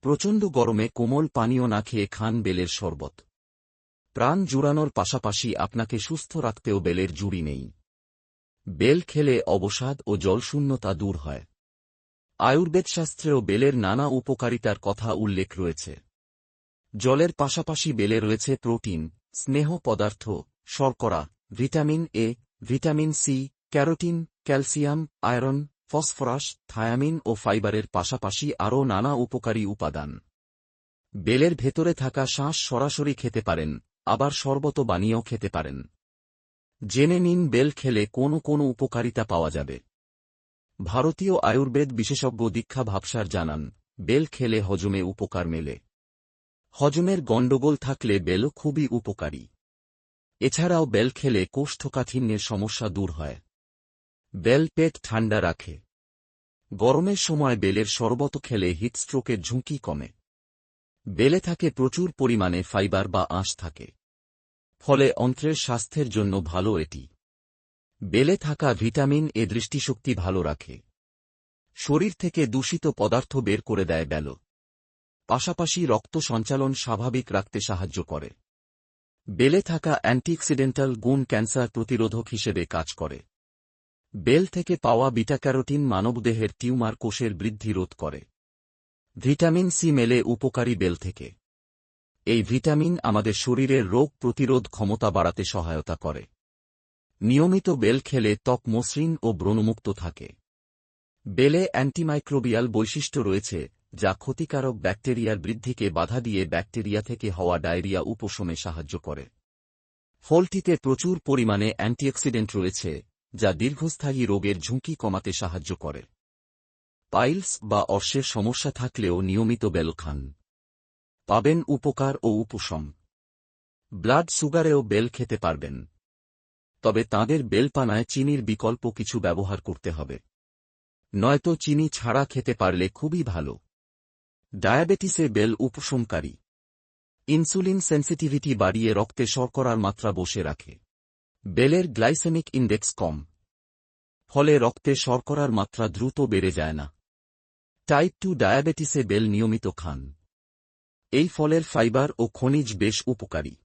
প্রচণ্ড গরমে কোমল পানীয় না খেয়ে খান বেলের শরবত। প্রাণ জুড়ানোর পাশাপাশি আপনাকে সুস্থ রাখতেও বেলের জুড়ি নেই। বেল খেলে অবসাদ ও জলশূন্যতা দূর হয়। আয়ুর্বেদ শাস্ত্রেও বেলের নানা উপকারিতার কথা উল্লেখ রয়েছে। জলের পাশাপাশি বেলে রয়েছে প্রোটিন, স্নেহ পদার্থ, শর্করা, vitamin A, vitamin C, carotene, calcium, iron phosphorus, thiamine ও ফাইবারের পাশাপাশি আরও নানা উপকারী উপাদান। বেলের ভেতরে থাকা শ্বাস সরাসরি খেতে পারেন, আবার শরবত বানিয়েও খেতে পারেন। জেনে নিন বেল খেলে কোন কোন উপকারিতা পাওয়া যাবে। ভারতীয় আয়ুর্বেদ বিশেষজ্ঞ দীক্ষা ভাবসার জানান, বেল খেলে হজমে উপকার মেলে। হজমের গণ্ডগোল থাকলে বেলও খুবই উপকারী। এছাড়াও বেল খেলে কোষ্ঠকাঠিন্যের সমস্যা দূর হয়। বেল পেট ঠান্ডা রাখে। গরমের সময় বেলের শরবত খেলে হিটস্ট্রোকের ঝুঁকি কমে। বেলে থাকে প্রচুর পরিমাণে ফাইবার বা আঁশ থাকে। ফলে অন্ত্রের স্বাস্থ্যের জন্য ভালো এটি। বেলে থাকা ভিটামিন এ দৃষ্টিশক্তি ভালো রাখে। শরীর থেকে দূষিত পদার্থ বের করে দেয় বেল। পাশাপাশি রক্ত সঞ্চালন স্বাভাবিক রাখতে সাহায্য করে। বেলে থাকা অ্যান্টিঅক্সিডেন্টাল গুণ ক্যান্সার প্রতিরোধক হিসেবে কাজ করে। বেল থেকে পাওয়া বিটাক্যারোটিন মানবদেহের টিউমার কোষের বৃদ্ধি রোধ করে। ভিটামিন সি মেলে উপকারী বেল থেকে। এই ভিটামিন আমাদের শরীরের রোগ প্রতিরোধ ক্ষমতা বাড়াতে সহায়তা করে। নিয়মিত বেল খেলে ত্বক মসৃণ ও ব্রণমুক্ত থাকে। বেলে অ্যান্টিমাইক্রোবিয়াল বৈশিষ্ট্য রয়েছে, যা ক্ষতিকারক ব্যাকটেরিয়ার বৃদ্ধিকে বাধা দিয়ে ব্যাকটেরিয়া থেকে হওয়া ডায়রিয়া উপশমে সাহায্য করে। ফলটিতে প্রচুর পরিমাণে অ্যান্টিঅক্সিডেন্ট রয়েছে যা দীর্ঘস্থায়ী রোগের ঝুঁকি কমাতে সাহায্য করে। পাইলস বা অর্শের সমস্যা থাকলেও নিয়মিত বেল খান। পাবেন উপকার ও উপশম। ব্লাড সুগারেও বেল খেতে পারবেন। তবে তাঁদের বেলপানায় চিনির বিকল্প কিছু ব্যবহার করতে হবে। নয়তো চিনি ছাড়া খেতে পারলে খুবই ভালো। ডায়াবেটিসে বেল উপশমকারী। ইনসুলিন সেন্সিটিভিটি বাড়িয়ে রক্তে শর্করার মাত্রা বসে রাখে। বেলের গ্লাইসেমিক ইন্ডেক্স কম। ফলে রক্তে শর্করার মাত্রা দ্রুত বেড়ে যায় না। টাইপ টু ডায়াবেটিসে বেল নিয়মিত খান। এই ফলের ফাইবার ও খনিজ বেশ উপকারী।